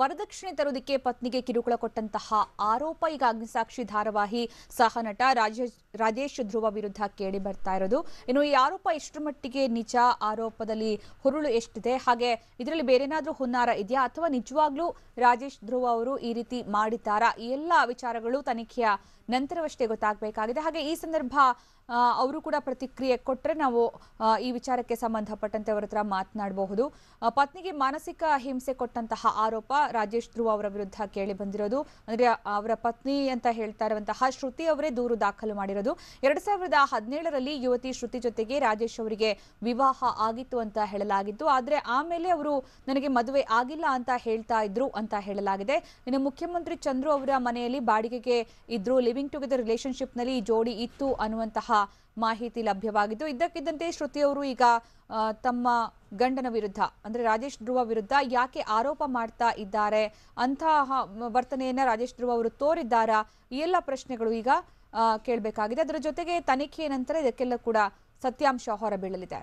ವರದಕ್ಷಿಣೆ ತರುವುದಕ್ಕೆ ಪತ್ನಿಗೆ ಕಿರುಕುಳ ಕೊಟ್ಟಂತಹ ಆರೋಪ ಈಗ ಅಗ್ನಿಸಾಕ್ಷಿ ಧಾರಾವಾಹಿ ಸಹ ನಟ ರಾಜೇಶ್ ರಾಜೇಶ್ ಧ್ರುವ ವಿರುದ್ಧ ಕೇಳಿ ಬರ್ತಾ ಇರೋದು. ಇನ್ನು ಈ ಆರೋಪ ಎಷ್ಟು ಮಟ್ಟಿಗೆ ನಿಜ, ಆರೋಪದಲ್ಲಿ ಹುರುಳು ಎಷ್ಟಿದೆ? ಹಾಗೆ ಇದರಲ್ಲಿ ಬೇರೆನಾದ್ರೂ ಹುನ್ನಾರ ಇದೆಯಾ? ಅಥವಾ ನಿಜವಾಗ್ಲೂ ರಾಜೇಶ್ ಧ್ರುವ ಅವರು ಈ ರೀತಿ ಮಾಡಿದ್ದಾರಾ? ಈ ಎಲ್ಲ ವಿಚಾರಗಳು ತನಿಖೆಯ ನಂತರವಷ್ಟೇ ಗೊತ್ತಾಗಬೇಕಾಗಿದೆ. ಹಾಗೆ ಈ ಸಂದರ್ಭ ಅವರು ಕೂಡ ಪ್ರತಿಕ್ರಿಯೆ ಕೊಟ್ಟರೆ ನಾವು ಈ ವಿಚಾರಕ್ಕೆ ಸಂಬಂಧಪಟ್ಟಂತೆ ಅವರ ಹತ್ರ ಮಾತನಾಡಬಹುದು. ಪತ್ನಿಗೆ ಮಾನಸಿಕ ಹಿಂಸೆ ಕೊಟ್ಟಂತಹ ಆರೋಪ ರಾಜೇಶ್ ಧ್ರುವ ಅವರ ವಿರುದ್ಧ ಕೇಳಿ ಬಂದಿರೋದು. ಅಂದ್ರೆ ಅವರ ಪತ್ನಿ ಅಂತ ಹೇಳ್ತಾ ಇರುವಂತಹ ಶ್ರುತಿ ಅವರೇ ದೂರು ದಾಖಲು ಮಾಡಿರೋದು. ಎರಡ್ ಸಾವಿರದ ಹದಿನೇಳರಲ್ಲಿ ಯುವತಿ ಶ್ರುತಿ ಜೊತೆಗೆ ರಾಜೇಶ್ ಅವರಿಗೆ ವಿವಾಹ ಆಗಿತ್ತು ಅಂತ ಹೇಳಲಾಗಿತ್ತು. ಆದ್ರೆ ಆಮೇಲೆ ಅವರು ನನಗೆ ಮದುವೆ ಆಗಿಲ್ಲ ಅಂತ ಹೇಳ್ತಾ ಇದ್ರು ಅಂತ ಹೇಳಲಾಗಿದೆ. ಇನ್ನು ಮುಖ್ಯಮಂತ್ರಿ ಚಂದ್ರು ಅವರ ಮನೆಯಲ್ಲಿ ಬಾಡಿಗೆಗೆ ಇದ್ರು ಲಿವಿಂಗ್ ಟುಗೆದರ್ ರಿಲೇಶನ್ಶಿಪ್ನಲ್ಲಿ ಜೋಡಿ ಇತ್ತು ಅನ್ನುವಂತಹ ಮಾಹಿತಿ ಲಭ್ಯವಾಗಿದ್ದು, ಇದ್ದಕ್ಕಿದ್ದಂತೆ ಶ್ರುತಿ ಅವರು ಈಗ ತಮ್ಮ ಗಂಡನ ವಿರುದ್ಧ, ಅಂದ್ರೆ ರಾಜೇಶ್ ಧ್ರುವ ವಿರುದ್ಧ ಯಾಕೆ ಆರೋಪ ಮಾಡ್ತಾ ಇದ್ದಾರೆ, ಅಂತಹ ವರ್ತನೆಯನ್ನ ರಾಜೇಶ್ ಧ್ರುವ ಅವರು ತೋರಿದ್ದಾರಾ, ಈ ಎಲ್ಲ ಪ್ರಶ್ನೆಗಳು ಈಗ ಕೇಳಬೇಕಾಗಿದೆ. ಅದರ ಜೊತೆಗೆ ತನಿಖೆಯ ನಂತರ ಇದಕ್ಕೆಲ್ಲ ಕೂಡ ಸತ್ಯಾಂಶ ಹೊರಬೀಳಲಿದೆ.